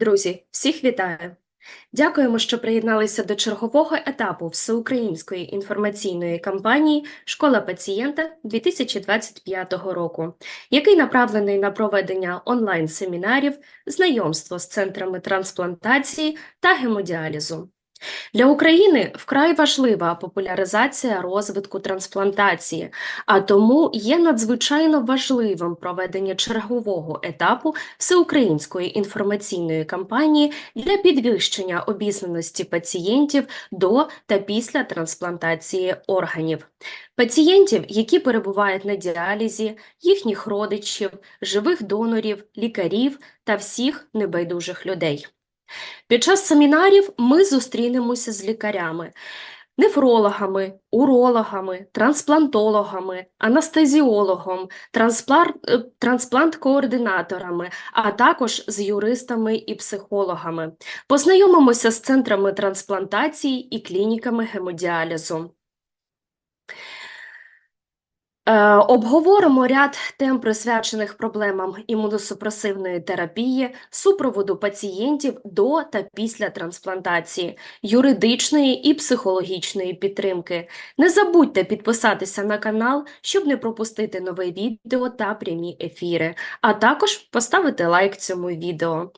Друзі, всіх вітаю! Дякуємо, що приєдналися до чергового етапу всеукраїнської інформаційної кампанії Школа пацієнта 2025 року, який направлений на проведення онлайн-семінарів, знайомство з центрами трансплантації та гемодіалізу. Для України вкрай важлива популяризація розвитку трансплантації, а тому є надзвичайно важливим проведення чергового етапу всеукраїнської інформаційної кампанії для підвищення обізнаності пацієнтів до та після трансплантації органів. Пацієнтів, які перебувають на діалізі, їхніх родичів, живих донорів, лікарів та всіх небайдужих людей. Під час семінарів ми зустрінемося з лікарями, нефрологами, урологами, трансплантологами, анестезіологом, е, трансплант-координаторами, а також з юристами і психологами. Познайомимося з центрами трансплантації і клініками гемодіалізу. Е, Обговоримо ряд тем, присвячених проблемам імуносупресивної терапії, супроводу пацієнтів до та після трансплантації, юридичної і психологічної підтримки. Не забудьте підписатися на канал, щоб не пропустити нове відео та прямі ефіри, а також поставити лайк цьому відео.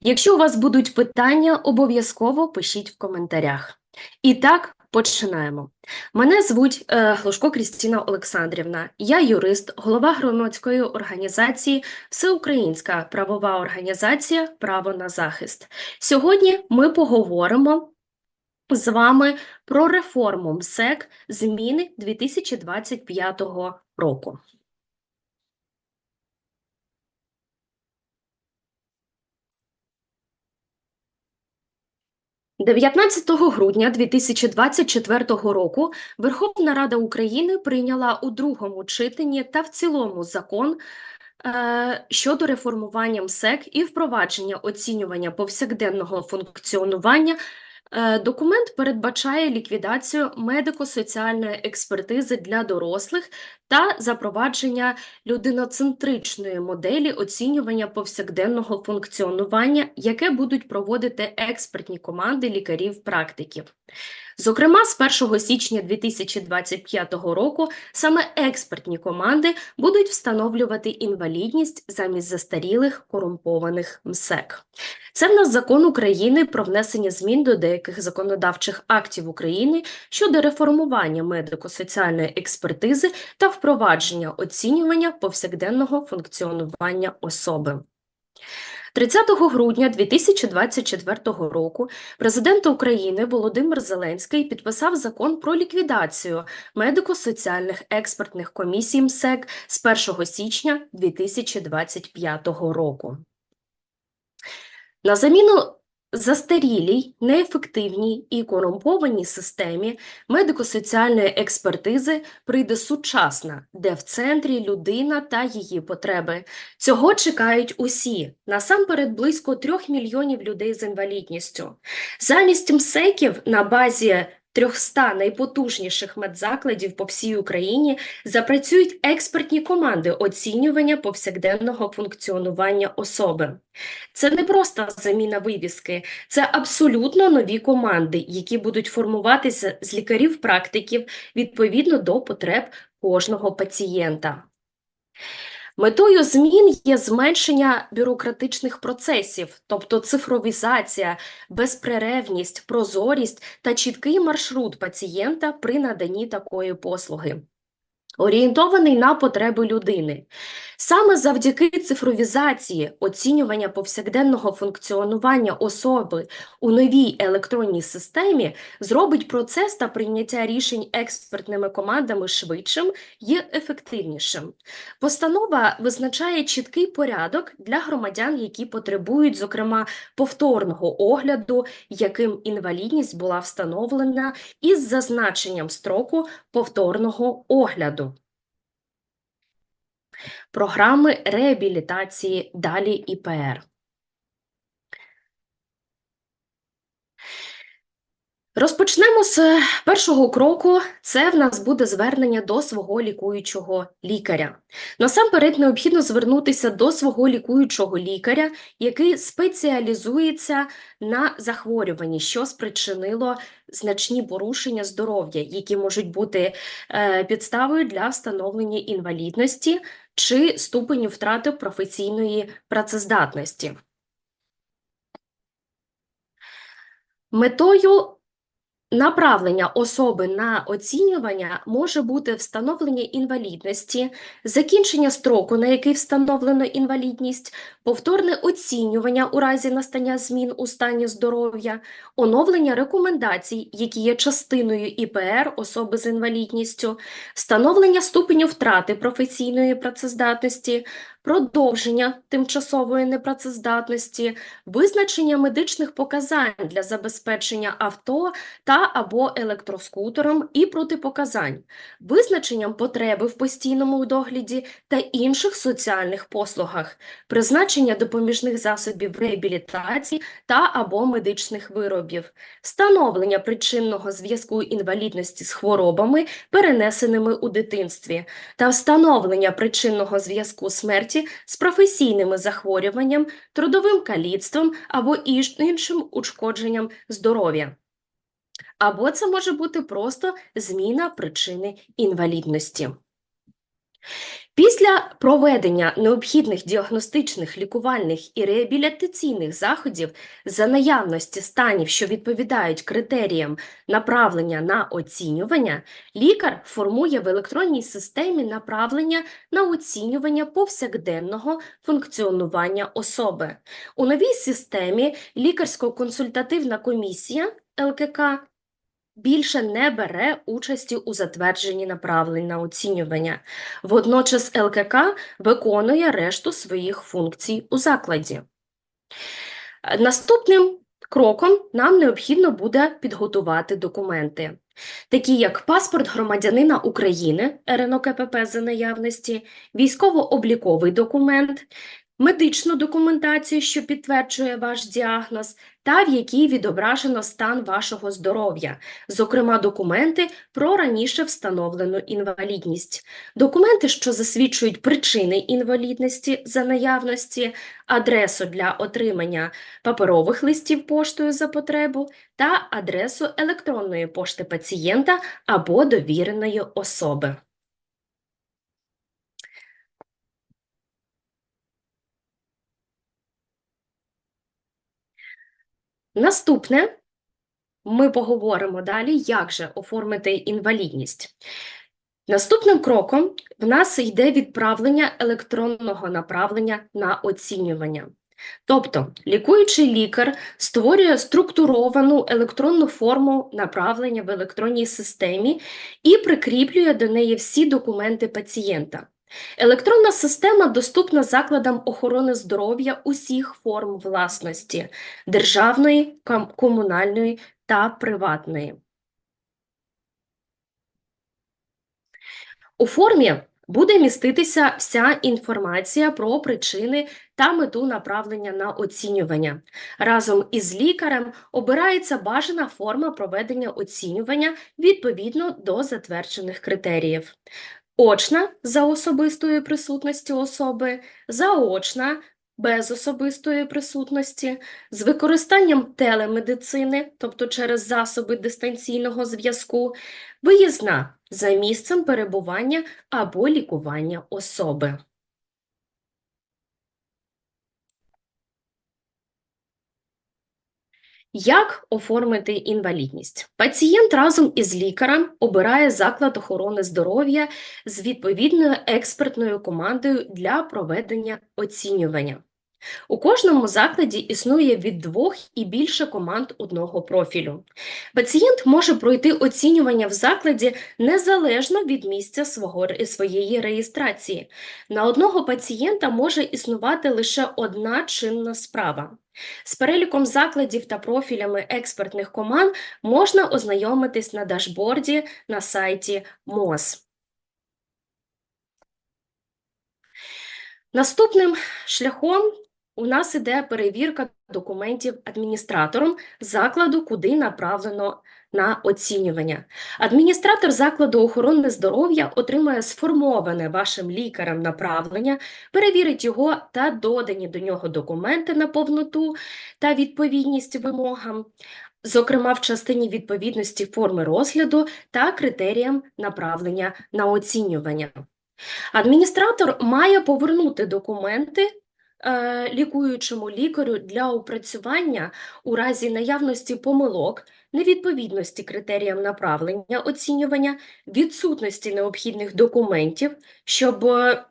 Якщо у вас будуть питання, обов'язково пишіть в коментарях. І так, починаємо. Мене звуть е, Глушко Крістіна Олександрівна. Я юрист, голова громадської організації Всеукраїнська правова організація Право на захист. Сьогодні ми поговоримо з вами про реформу МСЕК зміни 2025 року. 19 грудня 2024 року Верховна Рада України прийняла у другому читанні та в цілому закон е, щодо реформування МСЕК і впровадження оцінювання повсякденного функціонування. Е, Документ передбачає ліквідацію медико-соціальної експертизи для дорослих та запровадження людиноцентричної моделі оцінювання повсякденного функціонування, яке будуть проводити експертні команди лікарів-практиків. Зокрема, з 1 січня 2025 року саме експертні команди будуть встановлювати інвалідність замість застарілих корумпованих МСЕК. Це в нас закон України про внесення змін до деяких законодавчих актів України щодо реформування медико-соціальної експертизи та впровадження оцінювання повсякденного функціонування особи. 30 грудня 2024 року президент України Володимир Зеленський підписав закон про ліквідацію медико-соціальних експертних комісій МСЕК з 1 січня 2025 року. На заміну застарілій, неефективній і корумпованій системі медико-соціальної експертизи прийде сучасна, де в центрі людина та її потреби. Цього чекають усі, насамперед близько трьох мільйонів людей з інвалідністю. Замість МСЕКів на базі 300 найпотужніших медзакладів по всій Україні запрацюють експертні команди оцінювання повсякденного функціонування особи. Це не просто заміна вивіски, це абсолютно нові команди, які будуть формуватися з лікарів-практиків відповідно до потреб кожного пацієнта. Метою змін є зменшення бюрократичних процесів, тобто цифровізація, безперервність, прозорість та чіткий маршрут пацієнта при наданні такої послуги. Орієнтований на потреби людини. Саме завдяки цифровізації оцінювання повсякденного функціонування особи у новій електронній системі зробить процес та прийняття рішень експертними командами швидшим і ефективнішим. Постанова визначає чіткий порядок для громадян, які потребують, зокрема, повторного огляду, яким інвалідність була встановлена із зазначенням строку повторного огляду. Програми реабілітації далі ІПР. Розпочнемо з першого кроку. Це в нас буде звернення до свого лікуючого лікаря. Насамперед необхідно звернутися до свого лікуючого лікаря, який спеціалізується на захворюванні, що спричинило значні порушення здоров'я, які можуть бути е, підставою для встановлення інвалідності чи ступеню втрати професійної працездатності. Метою Направлення особи на оцінювання може бути встановлення інвалідності, закінчення строку, на який встановлено інвалідність, повторне оцінювання у разі настання змін у стані здоров'я, оновлення рекомендацій, які є частиною ІПР особи з інвалідністю, встановлення ступеню втрати професійної працездатності, продовження тимчасової непрацездатності, визначення медичних показань для забезпечення авто та або електроскутером і протипоказань, визначенням потреби в постійному догляді та інших соціальних послугах, призначення допоміжних засобів реабілітації та або медичних виробів, встановлення причинного зв'язку інвалідності з хворобами, перенесеними у дитинстві, та встановлення причинного зв'язку смерті з професійними захворюванням, трудовим каліцтвом або іншим ушкодженням здоров'я. Або це може бути просто зміна причини інвалідності. Після проведення необхідних діагностичних, лікувальних і реабілітаційних заходів за наявності станів, що відповідають критеріям направлення на оцінювання, лікар формує в електронній системі направлення на оцінювання повсякденного функціонування особи. У новій системі лікарсько-консультативна комісія ЛКК більше не бере участі у затвердженні направлень на оцінювання. Водночас ЛКК виконує решту своїх функцій у закладі. Наступним кроком нам необхідно буде підготувати документи, такі як паспорт громадянина України РНОКПП за наявності, військово-обліковий документ, медичну документацію, що підтверджує ваш діагноз, та в якій відображено стан вашого здоров'я, зокрема документи про раніше встановлену інвалідність, документи, що засвідчують причини інвалідності за наявності, адресу для отримання паперових листів поштою за потребу та адресу електронної пошти пацієнта або довіреної особи. Наступне ми поговоримо далі, як же оформити інвалідність. Наступним кроком в нас йде відправлення електронного направлення на оцінювання. Тобто лікуючий лікар створює структуровану електронну форму направлення в електронній системі і прикріплює до неї всі документи пацієнта. Електронна система доступна закладам охорони здоров'я усіх форм власності державної, комунальної та приватної. У формі буде міститися вся інформація про причини та мету направлення на оцінювання. Разом із лікарем обирається бажана форма проведення оцінювання відповідно до затверджених критеріїв очна за особистою присутності особи, заочна без особистої присутності, з використанням телемедицини, тобто через засоби дистанційного зв'язку, виїзна за місцем перебування або лікування особи. Як оформити інвалідність? Пацієнт разом із лікарем обирає заклад охорони здоров'я з відповідною експертною командою для проведення оцінювання. У кожному закладі існує від двох і більше команд одного профілю. Пацієнт може пройти оцінювання в закладі незалежно від місця свого, своєї реєстрації. На одного пацієнта може існувати лише одна чинна справа. З переліком закладів та профілями експертних команд можна ознайомитись на дашборді на сайті МОЗ. Наступним шляхом у нас іде перевірка документів адміністратором закладу, куди направлено на оцінювання. Адміністратор закладу охорони здоров'я отримує сформоване вашим лікарем направлення, перевірить його та додані до нього документи на повноту та відповідність вимогам, зокрема в частині відповідності форми розгляду та критеріям направлення на оцінювання. Адміністратор має повернути документи лікуючому лікарю для опрацювання у разі наявності помилок, невідповідності критеріям направлення оцінювання, відсутності необхідних документів, щоб е,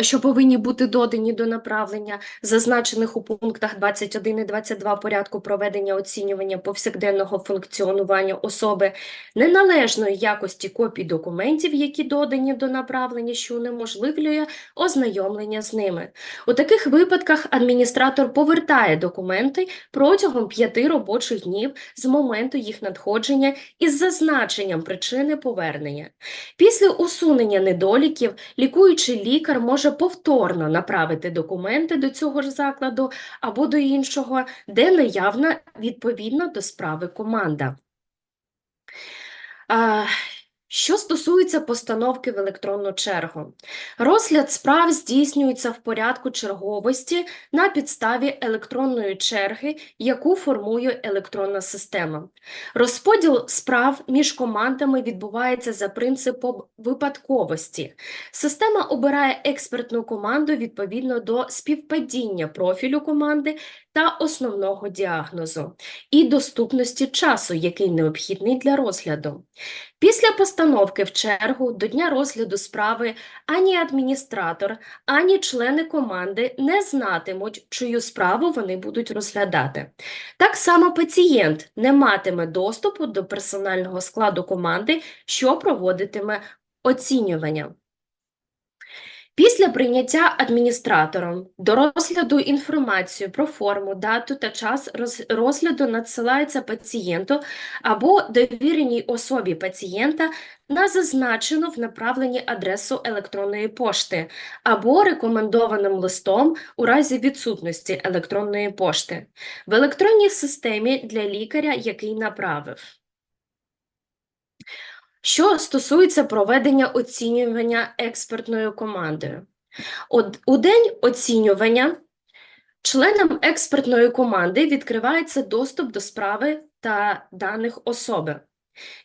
що повинні бути додані до направлення, зазначених у пунктах 21 і 22 порядку проведення оцінювання повсякденного функціонування особи, неналежної якості копій документів, які додані до направлення, що унеможливлює ознайомлення з ними. У таких випадках адміністратор повертає документи протягом п'яти робочих днів з моменту їх надходження із зазначенням причини повернення. Після усунення недоліків лікуючий лікар може повторно направити документи до цього ж закладу або до іншого, де наявна відповідно до справи команда. Стосується постановки в електронну чергу, розгляд справ здійснюється в порядку черговості на підставі електронної черги, яку формує електронна система. Розподіл справ між командами відбувається за принципом випадковості. Система обирає експертну команду відповідно до співпадіння профілю команди та основного діагнозу і доступності часу, який необхідний для розгляду. Після постановки в чергу до дня розгляду справи ані адміністратор, ані члени команди не знатимуть, чию справу вони будуть розглядати. Так само пацієнт не матиме доступу до персонального складу команди, що проводитиме оцінювання. Після прийняття адміністратором до розгляду інформацію про форму, дату та час розгляду надсилається пацієнту або довіреній особі пацієнта на зазначену в направленні адресу електронної пошти або рекомендованим листом у разі відсутності електронної пошти в електронній системі для лікаря, який направив. Що стосується проведення оцінювання експертною командою, От, у день оцінювання членам експертної команди відкривається доступ до справи та даних особи.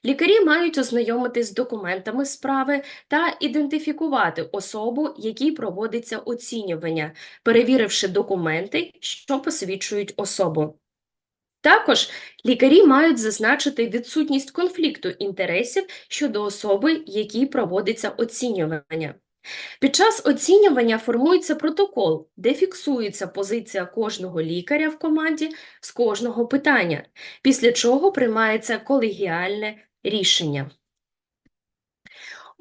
Лікарі мають ознайомитись з документами справи та ідентифікувати особу, якій проводиться оцінювання, перевіривши документи, що посвідчують особу. Також лікарі мають зазначити відсутність конфлікту інтересів щодо особи, якій проводиться оцінювання. Під час оцінювання формується протокол, де фіксується позиція кожного лікаря в команді з кожного питання, після чого приймається колегіальне рішення.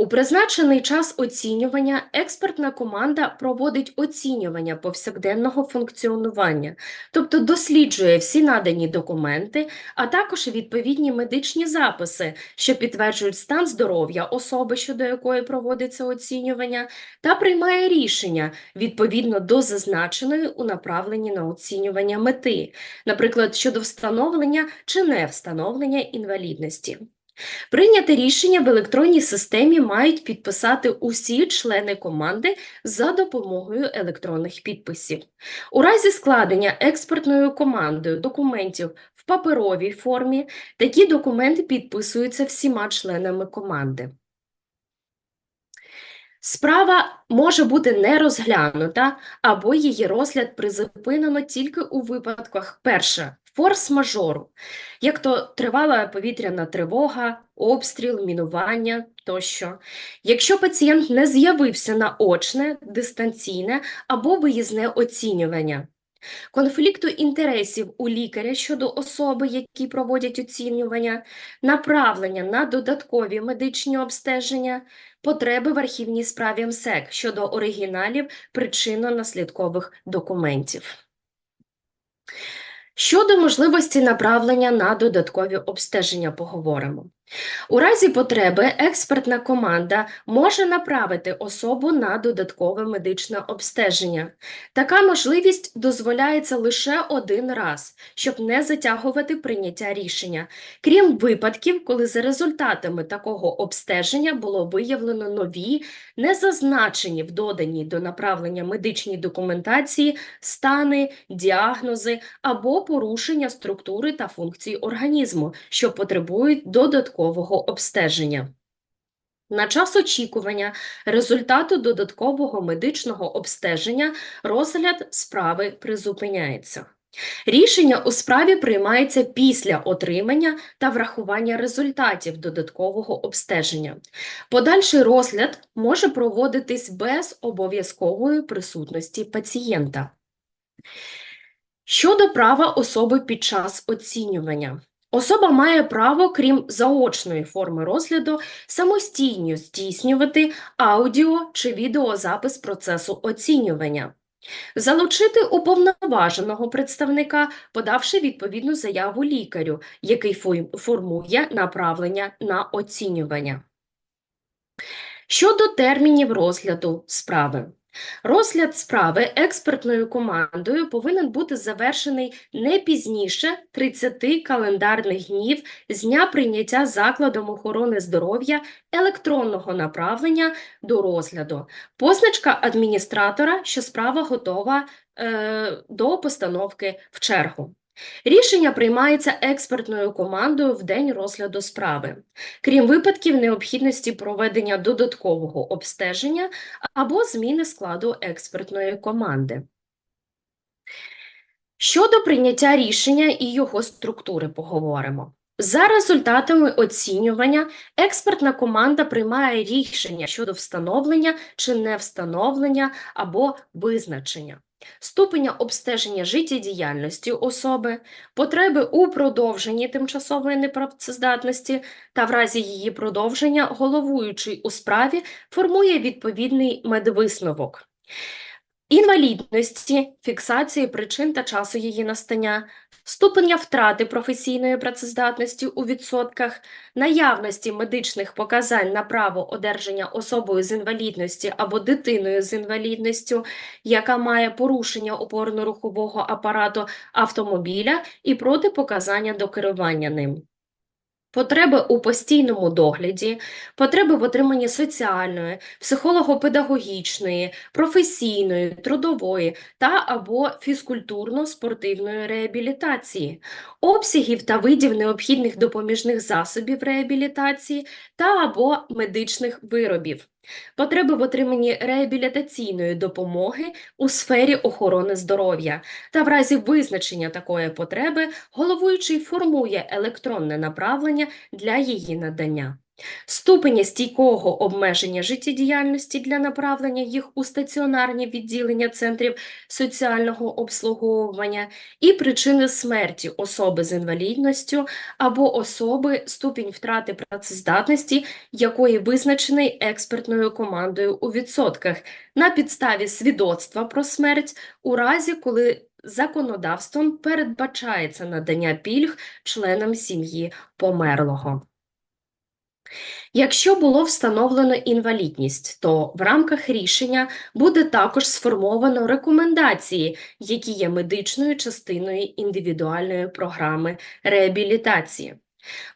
У призначений час оцінювання експертна команда проводить оцінювання повсякденного функціонування, тобто досліджує всі надані документи, а також відповідні медичні записи, що підтверджують стан здоров'я особи, щодо якої проводиться оцінювання, та приймає рішення відповідно до зазначеної у направленні на оцінювання мети, наприклад, щодо встановлення чи не встановлення інвалідності. Прийняте рішення в електронній системі мають підписати усі члени команди за допомогою електронних підписів. У разі складення експертною командою документів в паперовій формі такі документи підписуються всіма членами команди. Справа може бути не розглянута або її розгляд призупинено тільки у випадках перше форс-мажору, як то тривала повітряна тривога, обстріл, мінування тощо. Якщо пацієнт не з'явився на очне, дистанційне або виїзне оцінювання. Конфлікту інтересів у лікаря щодо особи, які проводять оцінювання, направлення на додаткові медичні обстеження, потреби в архівній справі МСЕК щодо оригіналів причинно-наслідкових документів. Щодо можливості направлення на додаткові обстеження поговоримо. У разі потреби експертна команда може направити особу на додаткове медичне обстеження. Така можливість дозволяється лише один раз, щоб не затягувати прийняття рішення, крім випадків, коли за результатами такого обстеження було виявлено нові, не зазначені в доданій до направлення медичній документації стани, діагнози або порушення структури та функцій організму, що потребують додаткового обстеження. На час очікування результату додаткового медичного обстеження розгляд справи призупиняється. Рішення у справі приймається після отримання та врахування результатів додаткового обстеження. Подальший розгляд може проводитись без обов'язкової присутності пацієнта. Щодо права особи під час оцінювання. Особа має право, крім заочної форми розгляду, самостійно здійснювати аудіо чи відеозапис процесу оцінювання, залучити уповноваженого представника, подавши відповідну заяву лікарю, який формує направлення на оцінювання. Щодо термінів розгляду справи. Розгляд справи експертною командою повинен бути завершений не пізніше 30 календарних днів з дня прийняття закладом охорони здоров'я електронного направлення до розгляду. Позначка адміністратора, що справа готова е, до постановки в чергу. Рішення приймається експертною командою в день розгляду справи, крім випадків необхідності проведення додаткового обстеження або зміни складу експертної команди. Щодо прийняття рішення і його структури поговоримо. За результатами оцінювання, експертна команда приймає рішення щодо встановлення чи не встановлення або визначення ступеня обстеження життєдіяльності особи, потреби у продовженні тимчасової непрацездатності та в разі її продовження головуючий у справі формує відповідний медвисновок. Інвалідності, фіксації причин та часу її настання, ступеня втрати професійної працездатності у відсотках, наявності медичних показань на право одержання особою з інвалідності або дитиною з інвалідністю, яка має порушення опорно-рухового апарату автомобіля і протипоказання до керування ним. Потреби у постійному догляді, потреби в отриманні соціальної, психолого-педагогічної, професійної, трудової та або фізкультурно-спортивної реабілітації, обсягів та видів необхідних допоміжних засобів реабілітації та або медичних виробів, потреби в отриманні реабілітаційної допомоги у сфері охорони здоров'я та в разі визначення такої потреби головуючий формує електронне направлення для її надання. Ступеня стійкого обмеження життєдіяльності для направлення їх у стаціонарні відділення центрів соціального обслуговування і причини смерті особи з інвалідністю або особи ступінь втрати працездатності, якої визначений експертною командою у відсотках на підставі свідоцтва про смерть у разі, коли законодавством передбачається надання пільг членам сім'ї померлого. Якщо було встановлено інвалідність, то в рамках рішення буде також сформовано рекомендації, які є медичною частиною індивідуальної програми реабілітації.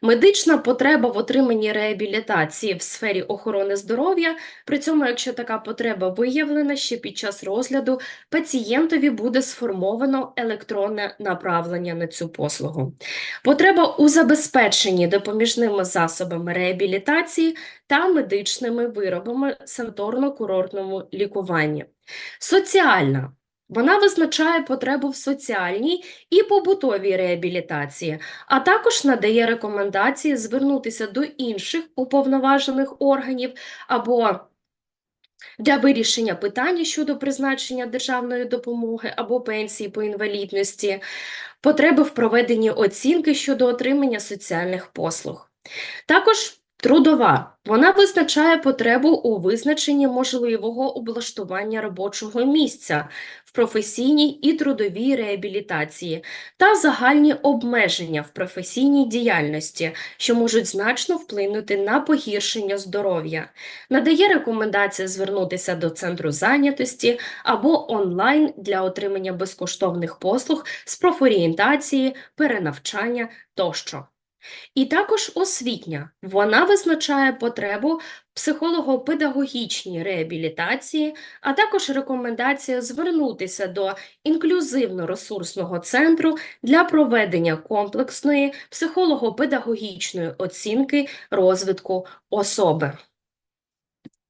Медична потреба в отриманні реабілітації в сфері охорони здоров'я, при цьому, якщо така потреба виявлена, ще під час розгляду пацієнтові буде сформовано електронне направлення на цю послугу. Потреба у забезпеченні допоміжними засобами реабілітації та медичними виробами санаторно-курортному лікуванні. Соціальна вона визначає потребу в соціальній і побутовій реабілітації, а також надає рекомендації звернутися до інших уповноважених органів або для вирішення питання щодо призначення державної допомоги або пенсії по інвалідності, потреби в проведенні оцінки щодо отримання соціальних послуг. Також Трудова. Вона визначає потребу у визначенні можливого облаштування робочого місця в професійній і трудовій реабілітації та загальні обмеження в професійній діяльності, що можуть значно вплинути на погіршення здоров'я. Надає рекомендації звернутися до центру зайнятості або онлайн для отримання безкоштовних послуг з профорієнтації, перенавчання тощо. І також освітня. Вона визначає потребу психолого-педагогічній реабілітації, а також рекомендація звернутися до інклюзивно-ресурсного центру для проведення комплексної психолого-педагогічної оцінки розвитку особи.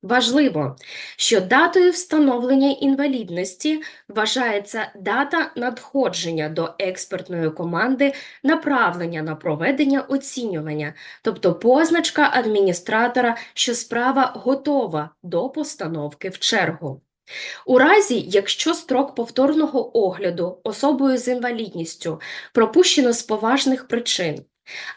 Важливо, що датою встановлення інвалідності вважається дата надходження до експертної команди направлення на проведення оцінювання, тобто позначка адміністратора, що справа готова до постановки в чергу. У разі, якщо строк повторного огляду особою з інвалідністю пропущено з поважних причин,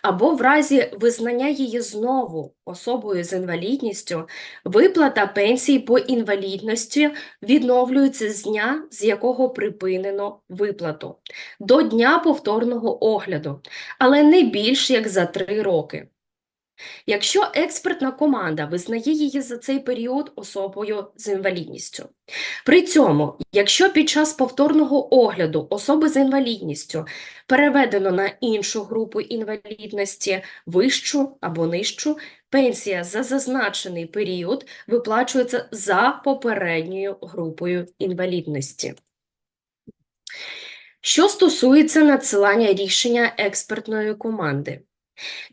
або в разі визнання її знову особою з інвалідністю, виплата пенсії по інвалідності відновлюється з дня, з якого припинено виплату, до дня повторного огляду, але не більш як за три роки. Якщо експертна команда визнає її за цей період особою з інвалідністю. При цьому, якщо під час повторного огляду особи з інвалідністю переведено на іншу групу інвалідності, вищу або нижчу, пенсія за зазначений період виплачується за попередньою групою інвалідності. Що стосується надсилання рішення експертної команди.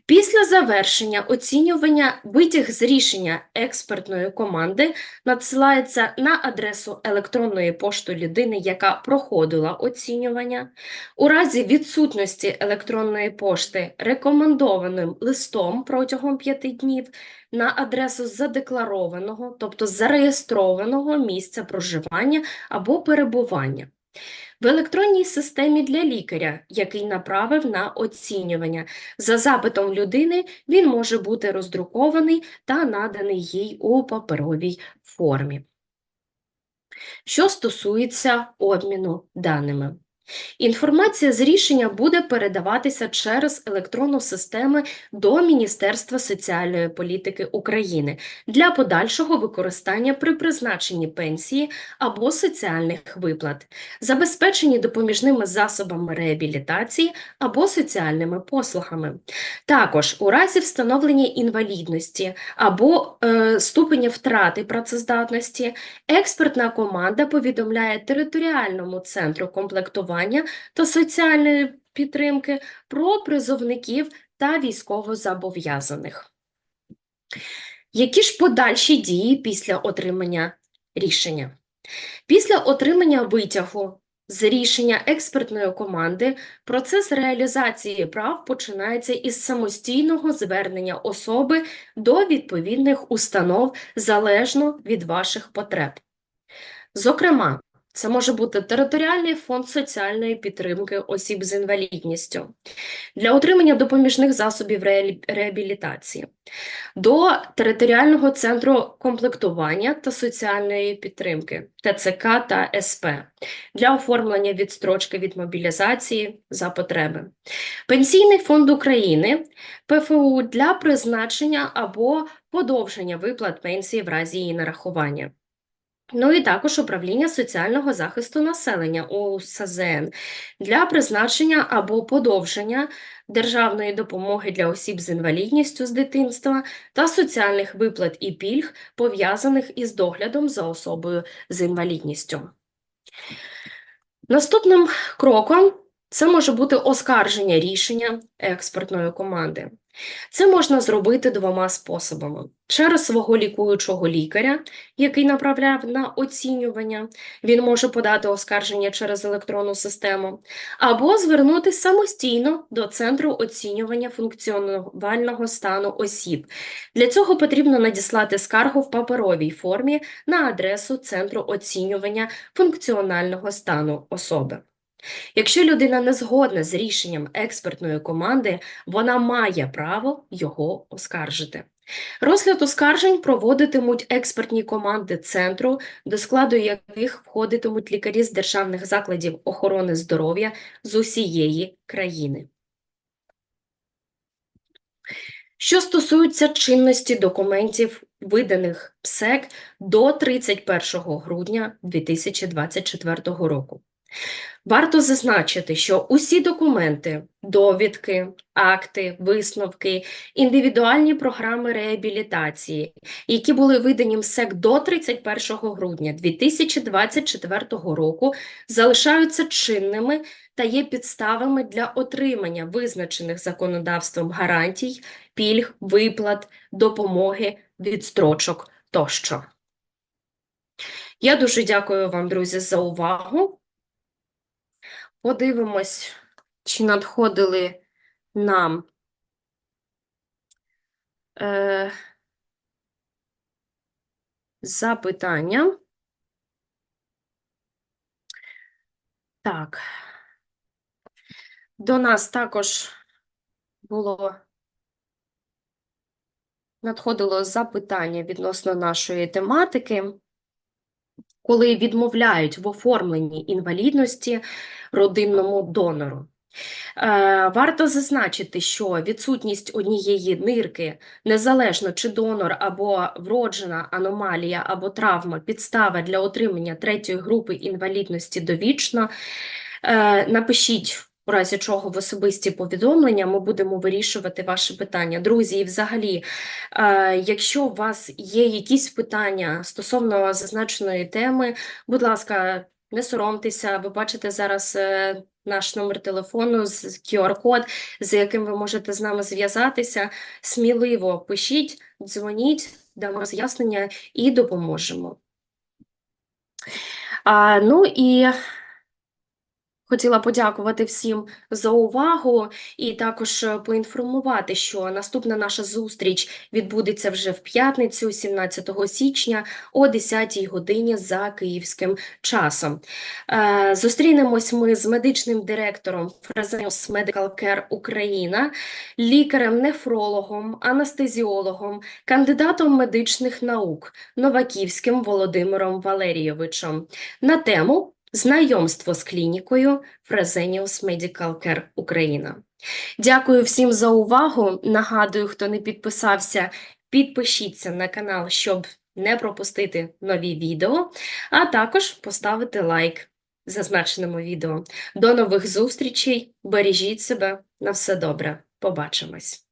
Після завершення оцінювання витяг з рішення експертної команди надсилається на адресу електронної пошти людини, яка проходила оцінювання. У разі відсутності електронної пошти рекомендованим листом протягом 5 днів на адресу задекларованого, тобто зареєстрованого місця проживання або перебування в електронній системі для лікаря, який направив на оцінювання. За запитом людини він може бути роздрукований та наданий їй у паперовій формі. Що стосується обміну даними. Інформація з рішення буде передаватися через електронну систему до Міністерства соціальної політики України для подальшого використання при призначенні пенсії або соціальних виплат, забезпечені допоміжними засобами реабілітації або соціальними послугами. Також у разі встановлення інвалідності або е, ступеня втрати працездатності, експертна команда повідомляє територіальному центру комплектування та соціальної підтримки про призовників та військовозобов'язаних. Які ж подальші дії після отримання рішення? Після отримання витягу з рішення експертної команди процес реалізації прав починається із самостійного звернення особи до відповідних установ залежно від ваших потреб. Зокрема, це може бути територіальний фонд соціальної підтримки осіб з інвалідністю для отримання допоміжних засобів реабілітації, до територіального центру комплектування та соціальної підтримки ТЦК та СП для оформлення відстрочки від мобілізації за потреби, Пенсійний фонд України ПФУ для призначення або подовження виплат пенсії в разі її нарахування. Ну і також управління соціального захисту населення у СЗН для призначення або подовження державної допомоги для осіб з інвалідністю з дитинства та соціальних виплат і пільг, пов'язаних із доглядом за особою з інвалідністю. Наступним кроком це може бути оскарження рішення експертної команди. Це можна зробити двома способами: через свого лікуючого лікаря, який направляв на оцінювання, він може подати оскарження через електронну систему, або звернутися самостійно до центру оцінювання функціонального стану осіб. Для цього потрібно надіслати скаргу в паперовій формі на адресу центру оцінювання функціонального стану особи. Якщо людина не згодна з рішенням експертної команди, вона має право його оскаржити. Розгляд оскаржень проводитимуть експертні команди центру, до складу яких входитимуть лікарі з державних закладів охорони здоров'я з усієї країни. Що стосується чинності документів, виданих ПСЕК до 31 грудня 2024 року. Варто зазначити, що усі документи, довідки, акти, висновки, індивідуальні програми реабілітації, які були видані МСЕК до 31 грудня 2024 року, залишаються чинними та є підставами для отримання визначених законодавством гарантій, пільг, виплат, допомоги, відстрочок тощо. Я дуже дякую вам, друзі, за увагу. Подивимось, чи надходили нам е, запитання. Так. До нас також було надходило запитання відносно нашої тематики, коли відмовляють в оформленні інвалідності родинному донору. Е, Варто зазначити, що відсутність однієї нирки, незалежно чи донор або вроджена аномалія або травма, підстава для отримання третьої групи інвалідності довічно, е, напишіть у разі чого в особисті повідомлення ми будемо вирішувати ваші питання. Друзі, і взагалі, е, якщо у вас є якісь питання стосовно зазначеної теми, будь ласка, не соромтеся, ви бачите зараз е, наш номер телефону з QR-код, з яким ви можете з нами зв'язатися. Сміливо пишіть, дзвоніть, дамо роз'яснення і допоможемо. А, ну і Хотіла подякувати всім за увагу і також е, поінформувати, що наступна наша зустріч відбудеться вже в п'ятницю, 17 січня о 10 годині за київським часом. Е, Зустрінемось ми з медичним директором Fresenius Medical Care Україна, лікарем-нефрологом, анестезіологом, кандидатом медичних наук Новаківським Володимиром Валерійовичем на тему Знайомство з клінікою Fresenius Medical Care Україна. Дякую всім за увагу. Нагадую, хто не підписався, підпишіться на канал, щоб не пропустити нові відео, а також поставити лайк зазначеному відео. До нових зустрічей! Бережіть себе на все добре. Побачимось!